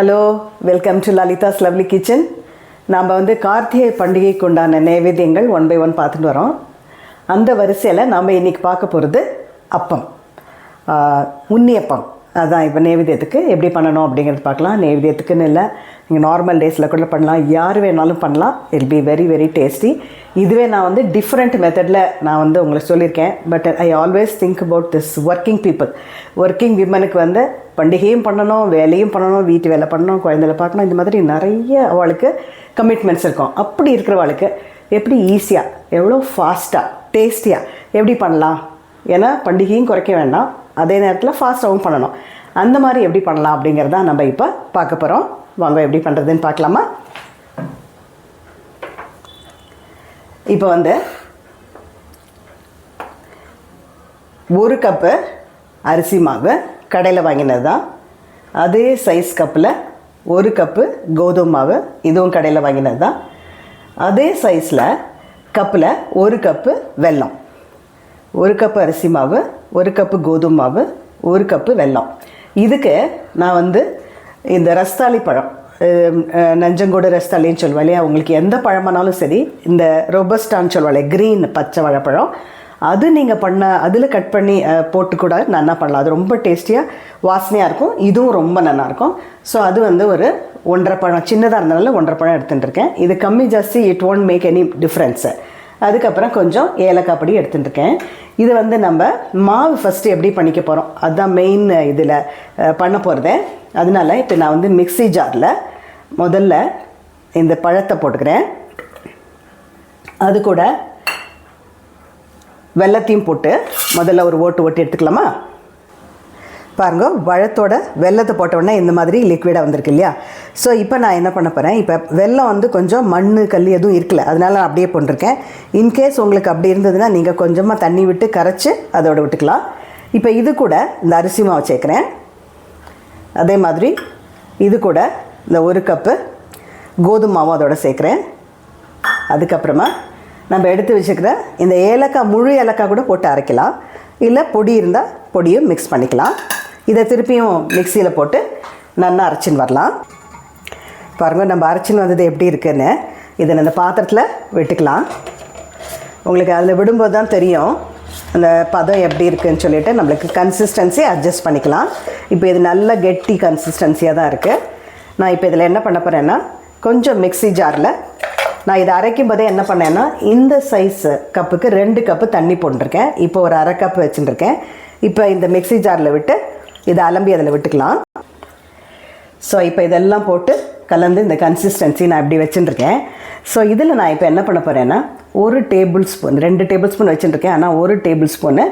Hello welcome to Lalitha's lovely kitchen நாம் வந்து கார்த்திகை பண்டிகைக்கு உண்டான நைவேத்தியங்கள் ஒன் பை ஒன் பார்த்துட்டு வரோம். அந்த வரிசையில் நாம் இன்றைக்கி பார்க்க போகிறது அப்பம். உன்னியப்பம் அதான் இப்போ நைவேத்தியத்துக்கு எப்படி பண்ணணும் அப்படிங்கிறது பார்க்கலாம். நைவேத்தியத்துக்குன்னு இல்லை. நீங்கள் நார்மல் டேஸில் கூட பண்ணலாம். யார் வேணாலும் பண்ணலாம். Will be very very tasty இதுவே நான் வந்து டிஃப்ரெண்ட் மெத்தடில் நான் வந்து உங்களுக்கு சொல்லியிருக்கேன். But I always think about this working people working விமனுக்கு வந்து பண்டிகையும் பண்ணணும் வேலையும் பண்ணணும் வீட்டு வேலை பண்ணணும் குழந்தைகளை பார்க்கணும். இந்த மாதிரி நிறைய அவளுக்கு கமிட்மெண்ட்ஸ் இருக்கும். அப்படி இருக்கிறவளுக்கு எப்படி ஈஸியாக எவ்வளோ ஃபாஸ்ட்டாக டேஸ்டியாக எப்படி பண்ணலாம்? ஏன்னா பண்டிகையும் குறைக்க வேண்டாம். அதே நேரத்தில் ஃபாஸ்ட்டாகவும் பண்ணணும். அந்த மாதிரி எப்படி பண்ணலாம் அப்படிங்கிறத நம்ம இப்போ பார்க்க போகிறோம் வாங்க எப்படி பண்ணுறதுன்னு பார்க்கலாமா? இப்போ வந்து ஒரு கப்பு அரிசி மாவு கடையில் வாங்கினது தான் அதே சைஸ் கப்பில் ஒரு கப்பு கோதுமை மாவு இதுவும் கடையில் வாங்கினது தான் அதே சைஸில் கப்பில் ஒரு கப்பு வெல்லம். ஒரு கப்பு அரிசி மாவு ஒரு கப்பு கோதுமை மாவு ஒரு கப்பு வெல்லம். இதுக்கு நான் வந்து இந்த ரஸ்தாளி பழம் நஞ்சங்கோடு நஞ்சங்கூடு ரஸ்தாளின்னு சொல்லுவா இல்லையா? உங்களுக்கு எந்த பழமானாலும் சரி இந்த ரொபஸ்டான்னு சொல்லுவாள் க்ரீன் பச்சை வாழைப்பழம். அது நீங்கள் பண்ண அதில் கட் பண்ணி போட்டு கூட நல்லா பண்ணலாம்? அது ரொம்ப டேஸ்டியாக வாசனையாக இருக்கும். இதுவும் ரொம்ப நல்லாயிருக்கும் ஸோ அது வந்து ஒரு ஒன்றரை பழம் சின்னதாக இருந்தனால ஒன்றரை பழம் எடுத்துகிட்டு இருக்கேன். இது கம்மி ஜாஸ்தி it won't make any difference அதுக்கப்புறம் கொஞ்சம் ஏலக்காய் பொடி எடுத்துட்டுருக்கேன் இது வந்து நம்ம மாவு ஃபஸ்ட்டு எப்படி பண்ணிக்க போகிறோம் அதுதான் மெயின் இதில் பண்ண போகிறதே அதனால இப்போ நான் வந்து மிக்ஸி ஜாரில் முதல்ல இந்த பழத்தை போட்டுக்கிறேன். அது கூட வெள்ளத்தையும் போட்டு முதல்ல ஒரு ஓட்டு ஓட்டி எடுத்துக்கலாமா? பாருங்க பழத்தோட வெள்ளத்தை போட்டோடனே இந்த மாதிரி லிக்விடாக வந்திருக்கு இல்லையா? ஸோ இப்போ நான் என்ன பண்ண போகிறேன் இப்போ வெள்ளம் வந்து கொஞ்சம் மண் கல் எதுவும் இருக்கல. அதனால நான் அப்படியே போட்டிருக்கேன். இன்கேஸ் உங்களுக்கு அப்படி இருந்ததுன்னா நீங்கள் கொஞ்சமாக தண்ணி விட்டு கரைச்சி அதோட விட்டுக்கலாம். இப்போ இது கூட இந்த அரிசி மாவு சேர்க்குறேன். அதே மாதிரி இது கூட இந்த ஒரு கப்பு கோதுமை மாவும் அதோட சேர்க்குறேன். அதுக்கப்புறமா நம்ம எடுத்து வச்சுக்கிற இந்த ஏலக்காய் முழு ஏலக்காய் கூட போட்டு அரைக்கலாம். இல்லை பொடி இருந்தால் பொடியும் மிக்ஸ் பண்ணிக்கலாம். இதை திருப்பியும் மிக்சியில் போட்டு நல்லா அரைச்சின்னு வரலாம். பாருங்கள் நம்ம அரைச்சின்னு வந்தது எப்படி இருக்குன்னு. இதை இந்த பாத்திரத்தில் விட்டுக்கலாம். உங்களுக்கு அதில் விடும்போது தான் தெரியும் அந்த பதம் எப்படி இருக்குதுன்னு சொல்லிட்டு நம்மளுக்கு கன்சிஸ்டன்சி அட்ஜஸ்ட் பண்ணிக்கலாம். இப்போ இது நல்ல கெட்டி கன்சிஸ்டன்சியாக தான் இருக்குது நான் இப்போ இதில் என்ன பண்ண போகிறேன்னா கொஞ்சம் மிக்ஸி ஜாரில் நான் இதை அரைக்கும் போதே என்ன பண்ணேன்னா இந்த சைஸ் கப்புக்கு ரெண்டு கப்பு தண்ணி போட்டிருக்கேன். இப்போ ஒரு அரை கப் வச்சுட்டுருக்கேன் இப்போ இந்த மிக்ஸி ஜாரில் விட்டு இதை அலம்பி அதில் விட்டுக்கலாம். ஸோ இப்போ இதெல்லாம் போட்டு கலந்து இந்த கன்சிஸ்டன்சி நான் இப்படி வச்சுட்டுருக்கேன் ஸோ இதில் நான் இப்போ என்ன பண்ண போகிறேன்னா ஒரு டேபிள் ஸ்பூன் ரெண்டு டேபிள் ஸ்பூன் வச்சுட்டுருக்கேன் ஆனால் ஒரு டேபிள் ஸ்பூனு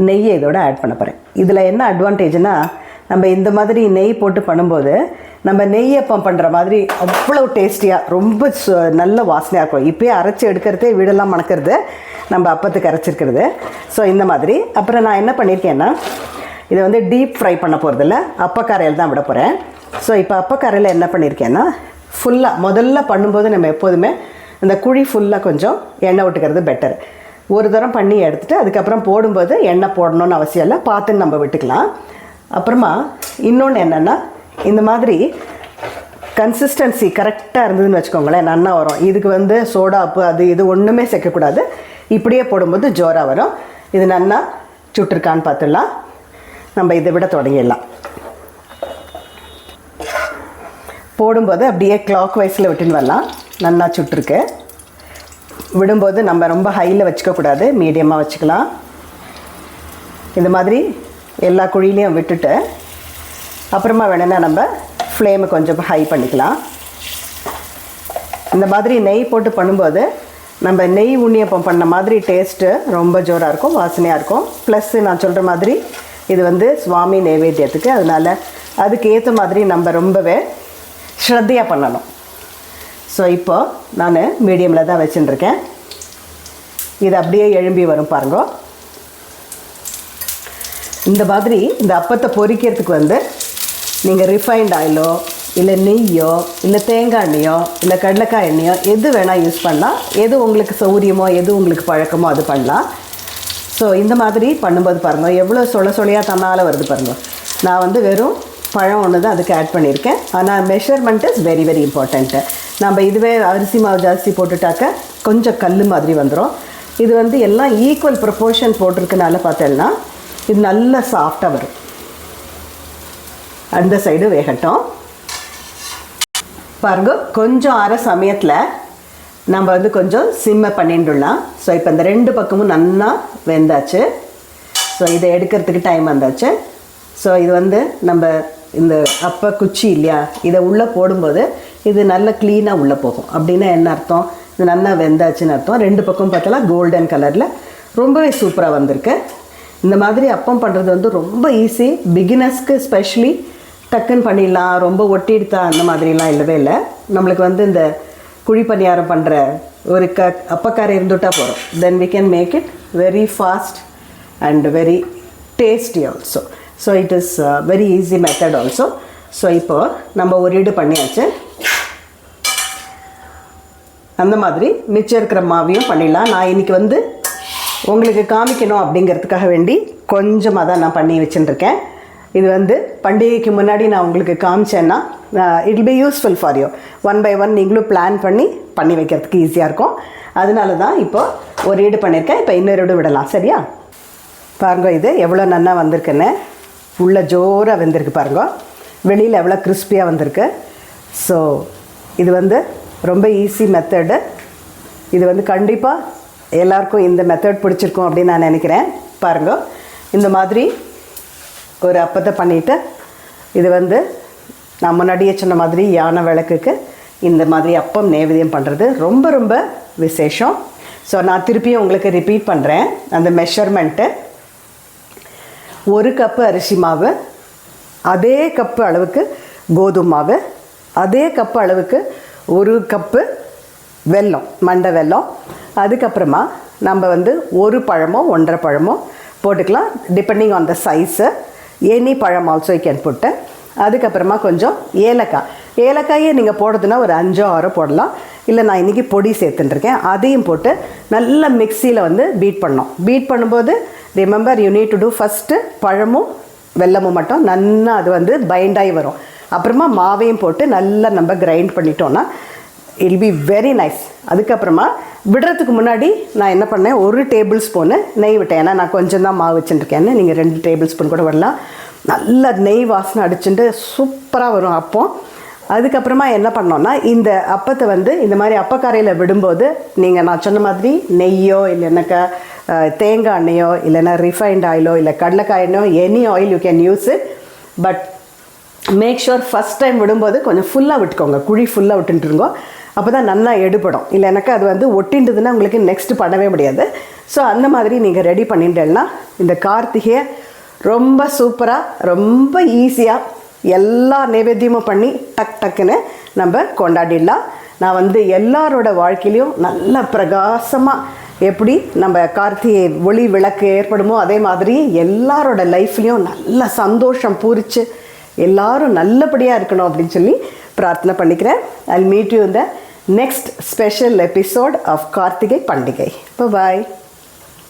நெய்யை இதோட ஆட் பண்ண போகிறேன் இதில் என்ன அட்வான்டேஜ்னால் நம்ம இந்த மாதிரி நெய் போட்டு பண்ணும்போது நம்ம நெய்யப்பம் பண்ணுற மாதிரி அவ்வளோ டேஸ்டியாக ரொம்ப சு- நல்ல வாசனையாக இருக்கும். இப்போயே அரைச்சி எடுக்கிறதே வீடெல்லாம் மணக்கிறது நம்ம அப்பத்துக்கு அரைச்சிருக்கிறது. ஸோ இந்த மாதிரி. அப்புறம் நான் என்ன பண்ணியிருக்கேன்னா இதை வந்து டீப் ஃப்ரை பண்ண போகிறதில்ல அப்பக்காரையில் தான் விட போகிறேன் ஸோ இப்போ அப்பக்காரையில் என்ன பண்ணியிருக்கேன்னா ஃபுல்லாக முதல்ல பண்ணும்போது நம்ம எப்போதுமே இந்த குழி ஃபுல்லாக கொஞ்சம் எண்ணெய் விட்டுக்கிறது பெட்டர் ஒரு தரம் பண்ணி எடுத்துகிட்டு அதுக்கப்புறம் போடும்போது எண்ணெய் போடணும்னு அவசியம் இல்லை. பார்த்து நம்ம விட்டுக்கலாம். அப்புறமா இன்னொன்று என்னென்னா இந்த மாதிரி கன்சிஸ்டன்சி கரெக்டாக இருந்ததுன்னு வச்சுக்கோங்களேன் நன்னா வரும் இதுக்கு வந்து சோடா உப்பு அது இது ஒன்றுமே சேர்க்கக்கூடாது. இப்படியே போடும்போது ஜோராக வரும். இது நன்னா சுட்டிருக்கான்னு பார்த்துடலாம். நம்ம இதை விட தொடங்கிடலாம். போடும்போது அப்படியே கிளாக் வைஸில் விட்டுன்னு வரலாம். நல்லா சுட்டிருக்கு. விடும்போது நம்ம ரொம்ப ஹையில் வச்சுக்கக்கூடாது மீடியமாக வச்சுக்கலாம். இந்த மாதிரி எல்லா குழியிலையும் விட்டுட்டு அப்புறமா வேணும்னா நம்ம ஃப்ளேமை கொஞ்சம் ஹை பண்ணிக்கலாம். இந்த மாதிரி நெய் போட்டு பண்ணும்போது நம்ம நெய் உண்ணியப்பம் பண்ண மாதிரி டேஸ்ட்டு ரொம்ப ஜோராக இருக்கும் வாசனையாக இருக்கும். ப்ளஸ்ஸு நான் சொல்கிற மாதிரி இது வந்து சுவாமி நைவேத்தியத்துக்கு. அதனால் அதுக்கு ஏற்ற மாதிரி நம்ம ரொம்பவே ஸ்ரத்தையாக பண்ணணும். ஸோ இப்போ நான் மீடியமில் தான் வச்சுட்டுருக்கேன் இது அப்படியே எழும்பி வரும் பாருங்க. இந்த மாதிரி இந்த அப்பத்தை பொறிக்கிறதுக்கு வந்து நீங்கள் ரிஃபைண்ட் ஆயிலோ இல்லை நெய்யோ இல்லை தேங்காய் எண்ணெயோ இல்லை கடலைக்காய் எண்ணெயோ எது வேணால் யூஸ் பண்ணலாம். எது உங்களுக்கு சௌரியமோ எது உங்களுக்கு பழக்கமோ அது பண்ணலாம். ஸோ இந்த மாதிரி பண்ணும்போது பாருங்கள் எவ்வளோ சொல சொலையாக தன்னால் வருது பாருங்கள் நான் வந்து வெறும் பழம் ஒன்று தான் அதுக்கு ஆட் பண்ணியிருக்கேன். ஆனால் measurement is very very important நம்ம இதுவே அரிசி மாவு ஜாஸ்தி போட்டுட்டாக்க கொஞ்சம் கல் மாதிரி வந்துடும் இது வந்து எல்லாம் ஈக்குவல் ப்ரொப்போர்ஷன் போட்டிருக்கனால பார்த்தேன்னா இது நல்லா சாஃப்டாக வரும். அந்த சைடு வேகட்டும். பாருங்க கொஞ்சம் அரை சமயத்தில் நம்ம வந்து கொஞ்சம் சிம்மை பண்ணிட்டுலாம் ஸோ இப்போ இந்த ரெண்டு பக்கமும் நல்லா வெந்தாச்சு. ஸோ இதை எடுக்கிறதுக்கு டைம் வந்தாச்சு. ஸோ இது வந்து நம்ம இந்த அப்ப குச்சி இல்லையா? இதை உள்ளே போடும்போது இது நல்ல க்ளீனாக உள்ளே போகும். அப்படின்னா என்ன அர்த்தம்? இது நல்லா வெந்தாச்சுன்னு அர்த்தம். ரெண்டு பக்கம் பார்த்தாலும் கோல்டன் கலரில் ரொம்பவே சூப்பராக வந்திருக்கு. இந்த மாதிரி அப்பம் பண்ணுறது வந்து ரொம்ப ஈஸி பிகினர்ஸ்க்கு ஸ்பெஷலி டக்குன்னு பண்ணிடலாம். ரொம்ப ஒட்டிடுத்தா அந்த மாதிரிலாம் இல்லவே இல்லை. நம்மளுக்கு வந்து இந்த குழி பணியாரம் பண்ணுற ஒரு க அப்பக்காரை இருந்துட்டால் போகிறோம் then we can make it very fast and very tasty also so it is very easy method also so இப்போது நம்ம ஒரு ஈடு பண்ணியாச்சு. அந்த மாதிரி மிச்சம் இருக்கிற மாவையும் பண்ணிடலாம். நான் இன்னைக்கு வந்து உங்களுக்கு காமிக்கணும் அப்படிங்கிறதுக்காக வேண்டி கொஞ்சமாக தான் நான் பண்ணி வச்சுட்டுருக்கேன் இது வந்து பண்டிகைக்கு முன்னாடி நான் உங்களுக்கு காமிச்சேன்னா it be useful for you one by one நீங்களும் பிளான் பண்ணி பண்ணி வைக்கிறதுக்கு ஈஸியாக இருக்கும். அதனால தான் இப்போ ஒரு ஈடு பண்ணியிருக்கேன். இப்போ இன்னொரு ஈடு விடலாம். சரியா? பாருங்க இது எவ்வளோ நன்னா வந்திருக்குன்னு. உள்ளே ஜோராக வெந்திருக்கு பாருங்க. வெளியில் எவ்வளோ கிறிஸ்பியாக வந்திருக்கு. ஸோ இது வந்து ரொம்ப ஈஸி மெத்தடு இது வந்து கண்டிப்பாக எல்லாருக்கும் இந்த மெத்தட் பிடிச்சிருக்கும் அப்படின்னு நான் நினைக்கிறேன். பாருங்க இந்த மாதிரி ஒரு அப்பத்தை பண்ணிவிட்டு இது வந்து நான் முன்னாடியே சொன்ன மாதிரி யானை விளக்குக்கு இந்த மாதிரி அப்பம் நேவேதியம் பண்ணுறது ரொம்ப ரொம்ப விசேஷம். ஸோ நான் திருப்பியும் உங்களுக்கு ரிப்பீட் பண்ணுறேன் அந்த மெஷர்மெண்ட்டு ஒரு கப்பு அரிசி மாவு அதே கப்பு அளவுக்கு கோதுமை மாவு அதே கப்பு அளவுக்கு ஒரு கப்பு வெல்லம் மண்டை வெல்லம். அதுக்கப்புறமா நம்ம வந்து ஒரு பழமோ ஒன்றரை பழமோ போட்டுக்கலாம். Depending on the size any பழம் ஆல்சோ யூ கேன் புட்டு அதுக்கப்புறமா கொஞ்சம் ஏலக்காய். ஏலக்காயே நீங்கள் போடுறதுன்னா ஒரு அஞ்சோ ஆறோ போடலாம். இல்லை நான் இன்றைக்கி பொடி சேர்த்துட்டுருக்கேன். அதையும் போட்டு நல்லா மிக்சியில் வந்து பீட் பண்ணோம் பீட் பண்ணும்போது remember you need to do first பழமும் வெல்லமும் மட்டும். நல்லா அது வந்து பைண்டாகி வரும். அப்புறமா மாவையும் போட்டு நல்லா நம்ம கிரைண்ட் பண்ணிட்டோன்னா இல் பி வெரி நைஸ் அதுக்கப்புறமா விடுறதுக்கு முன்னாடி நான் என்ன பண்ணேன்? ஒரு டேபிள் ஸ்பூனு நெய் விட்டேன். ஏன்னா நான் கொஞ்சம் தான் மாவு வச்சுட்டுருக்கேன்னு நீங்கள் ரெண்டு டேபிள் ஸ்பூன் கூட விடலாம் நல்ல நெய் வாசனை அடிச்சுட்டு சூப்பராக வரும் அப்போ அதுக்கப்புறமா என்ன பண்ணோன்னா இந்த அப்பத்தை வந்து இந்த மாதிரி அப்பக்காரையில் விடும்போது நீங்கள் நான் சொன்ன மாதிரி நெய்யோ இல்லைனாக்கா தேங்காய் எண்ணெயோ இல்லைன்னா ரிஃபைண்ட் ஆயிலோ இல்லை கடலைக்காய் எண்ணெயோ any oil you can use it but make sure first time விடும்போது கொஞ்சம் ஃபுல்லாக விட்டுக்கோங்க. குழி ஃபுல்லாக விட்டுருங்கோ அப்போ தான் நல்லா எடுபடும். இல்லைனாக்கா அது வந்து ஒட்டின்றதுன்னா உங்களுக்கு நெக்ஸ்ட் பண்ணவே முடியாது. ஸோ அந்த மாதிரி நீங்கள் ரெடி பண்ணிட்டேன்னா இந்த கார்த்திகையை ரொம்ப சூப்பராக ரொம்ப ஈஸியாக எல்லா நைவேத்தியமும் பண்ணி டக் டக்குன்னு நம்ம கொண்டாடிடலாம். நான் வந்து எல்லாரோட வாழ்க்கையிலையும் நல்ல பிரகாசமாக எப்படி நம்ம கார்த்திகை ஒளி விளக்கு ஏற்படுமோ அதே மாதிரி எல்லாரோட லைஃப்லேயும் நல்ல சந்தோஷம் பூரிச்சு எல்லாரும் நல்லபடியாக இருக்கணும் அப்படின்னு சொல்லி பிரார்த்தனை பண்ணிக்கிறேன். ஐ மீட் யூ இந்த next special episode of Karthige Pandigai. Bye bye.